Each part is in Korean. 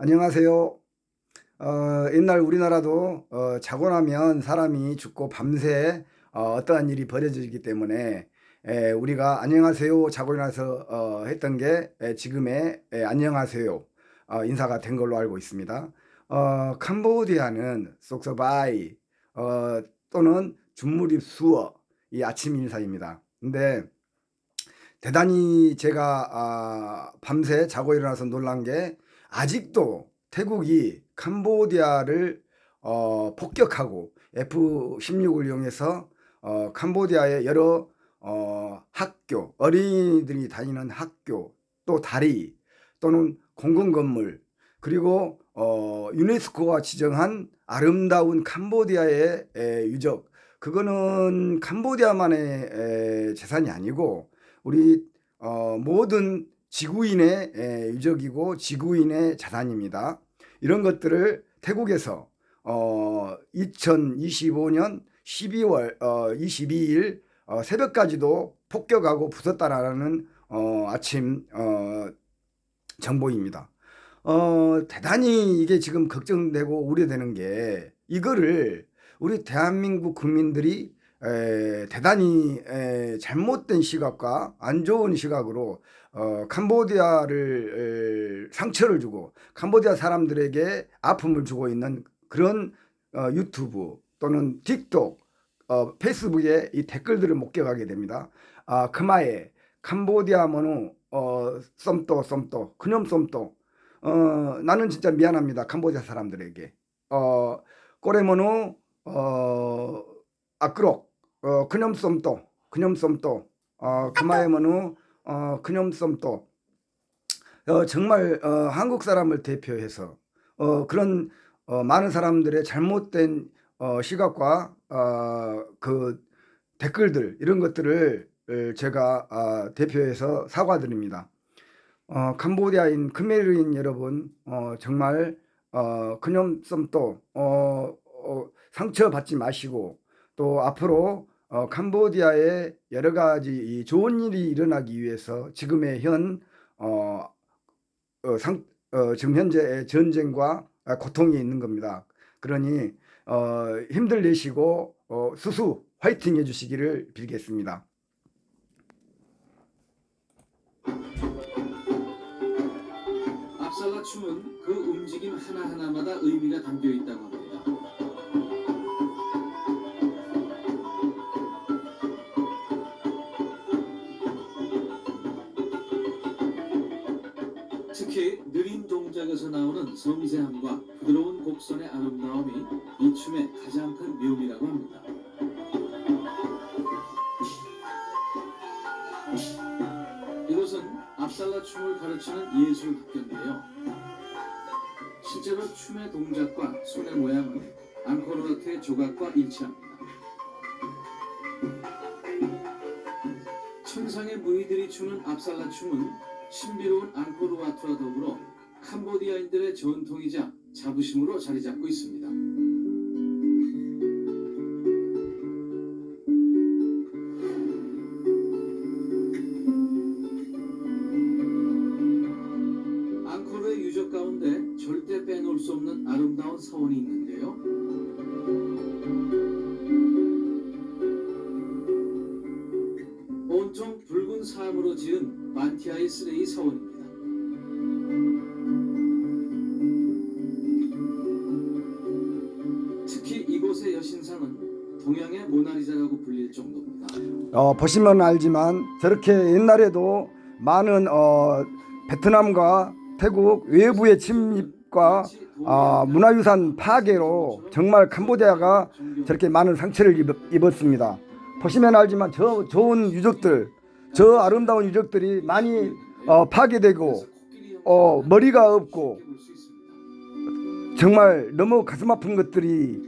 안녕하세요. 어, 옛날 우리나라도 어, 자고 나면 사람이 죽고 밤새 어, 떠한 일이 벌어지기 때문에 에, 우리가 안녕하세요 자고 일어나서 어, 했던 게 에, 지금의 에, 안녕하세요 어, 인사가 된 걸로 알고 있습니다. 어, 캄보디아는 속서바이 어, 또는 준무립 수어 이 아침 인사입니다. 근데 대단히 제가 아, 밤새 자고 일어나서 놀란 게 아직도 태국이 캄보디아를 어, 폭격하고 F-16을 이용해서 어, 캄보디아의 여러 어, 학교, 어린이들이 다니는 학교, 또 다리, 또는 공공 건물, 그리고 어, 유네스코가 지정한 아름다운 캄보디아의 에, 유적, 그거는 캄보디아만의 에, 재산이 아니고 우리 어, 모든 지구인의 에, 유적이고 지구인의 자산입니다. 이런 것들을 태국에서 어, 2025년 12월 어, 22일 어, 새벽까지도 폭격하고 부쉈다라는 어, 아침 어, 정보입니다. 어, 대단히 이게 지금 걱정되고 우려되는 게 이거를 우리 대한민국 국민들이 에, 대단히 에, 잘못된 시각과 안 좋은 시각으로 어, 캄보디아를 에, 상처를 주고 캄보디아 사람들에게 아픔을 주고 있는 그런 어, 유튜브 또는 틱톡, 어, 페이스북에 이 댓글들을 목격하게 됩니다. 아, 그마에 캄보디아 뭐노 어, 썸또 썸또 그놈 썸또 어, 나는 진짜 미안합니다. 캄보디아 사람들에게. 어, 꼬레모노 어, 아끄록 어, 그놈 썸또 그놈 썸또 어, 그마에 모노 어, 썸또 어, 정말 어, 한국 사람을 대표해서 어, 그런 어, 많은 사람들의 잘못된 어, 시각과 어, 그 댓글들 이런 것들을 에, 제가 아, 대표해서 사과드립니다. 어, 캄보디아인 크메르인 여러분 어, 정말 어, 썸또 어, 어, 상처 받지 마시고 또 앞으로 어, 캄보디아에 여러 가지 이 좋은 일이 일어나기 위해서 지금의 현 어, 어, 상, 어, 지금 현재의 전쟁과 아, 고통이 있는 겁니다. 그러니 어, 힘들 내시고 어, 수수 화이팅 해주시기를 빌겠습니다. 압살라 춤은 그 움직임 하나하나마다 의미가 담겨 있다고 합니다. 특히 느린 동작에서 나오는 섬세함과 부드러운 곡선의 아름다움이 이 춤의 가장 큰 묘미라고 합니다. 이곳은 압살라 춤을 가르치는 예술 학교인데요. 실제로 춤의 동작과 손의 모양은 앙코르와트의 조각과 일치합니다. 천상의 무희들이 추는 압살라 춤은 신비로운 앙코르 와트와 더불어 캄보디아인들의 전통이자 자부심으로 자리 잡고 있습니다. 앙코르의 유적 가운데 절대 빼놓을 수 없는 아름다운 사원이 있는데요. 온통 붉은 사암으로 지은 만티아의 쓰레이 사원입니다. 특히 이곳의 여신상은 동양의 모나리자라고 불릴 정도입니다. 어, 보시면 알지만 저렇게 옛날에도 많은 어, 베트남과 태국 외부의 침입과 아, 문화유산 파괴로 정말 캄보디아가 저렇게 많은 상처를 입, 입었습니다. 보시면 알지만 저 좋은 유적들, 저 아름다운 유적들이 많이 어, 파괴되고 어, 머리가 없고 정말 너무 가슴 아픈 것들이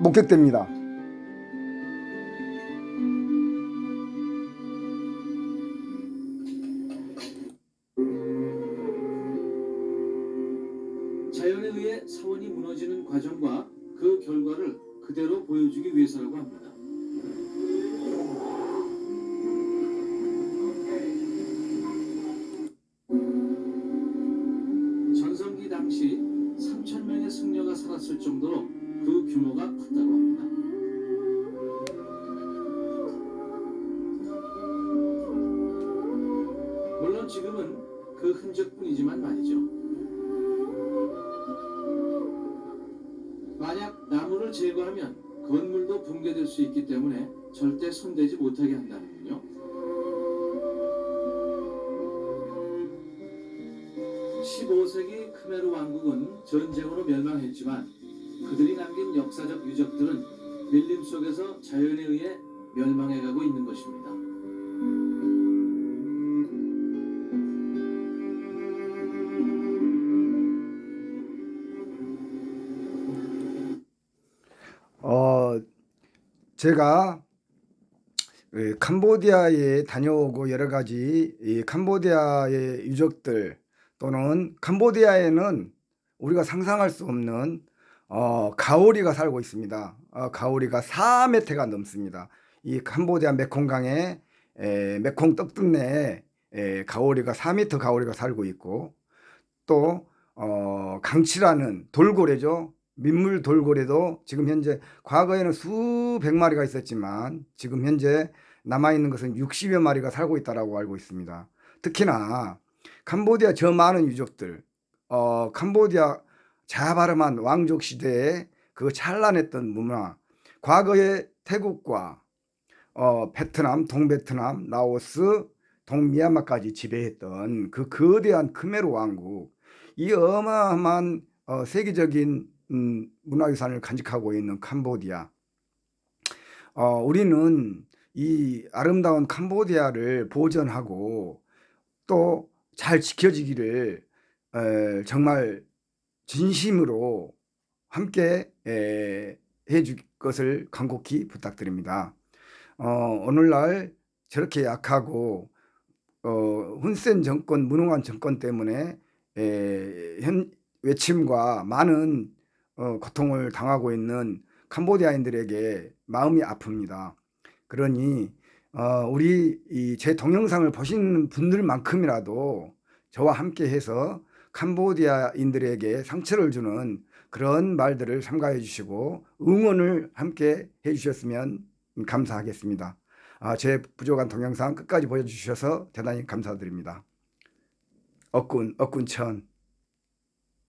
목격됩니다. 자연에 의해 사원이 무너지는 과정과 그 결과를 그대로 보여주기 위해서라고 합니다. 제거하면 건물도 붕괴될 수 있기 때문에 절대 손대지 못하게 한다는군요. 15세기 크메르 왕국은 전쟁으로 멸망했지만 그들이 남긴 역사적 유적들은 밀림 속에서 자연에 의해 멸망해가고 있는 것입니다. 제가 그 캄보디아에 다녀오고 여러 가지 이 캄보디아의 유적들 또는 캄보디아에는 우리가 상상할 수 없는 어, 가오리가 살고 있습니다. 어, 가오리가 4m가 넘습니다. 이 캄보디아 메콩강에 에, 메콩 떡등내에 에, 가오리가 4m 가오리가 살고 있고 또 어, 강치라는 돌고래죠. 민물 돌고래도 지금 현재 과거에는 수백 마리가 있었지만 지금 현재 남아 있는 것은 60여 마리가 살고 있다라고 알고 있습니다. 특히나 캄보디아 저 많은 유적들, 어, 캄보디아 자바르만 왕족 시대에 그 찬란했던 문화, 과거에 태국과 어, 베트남, 동베트남, 라오스, 동미얀마까지 지배했던 그 거대한 크메르 왕국, 이 어마어마한 어, 세계적인 음, 문화유산을 간직하고 있는 캄보디아. 어, 우리는 이 아름다운 캄보디아를 보존하고 또 잘 지켜지기를 에, 정말 진심으로 함께 에, 해줄 것을 간곡히 부탁드립니다. 어, 오늘날 저렇게 약하고 어, 훈센 정권, 무능한 정권 때문에 에, 현, 외침과 많은 어, 고통을 당하고 있는 캄보디아인들에게 마음이 아픕니다. 그러니 어, 우리 이 제 동영상을 보시는 분들만큼이라도 저와 함께 해서 캄보디아인들에게 상처를 주는 그런 말들을 삼가해 주시고 응원을 함께 해 주셨으면 감사하겠습니다. 아, 제 부족한 동영상 끝까지 보여주셔서 대단히 감사드립니다. 억군, 억군천.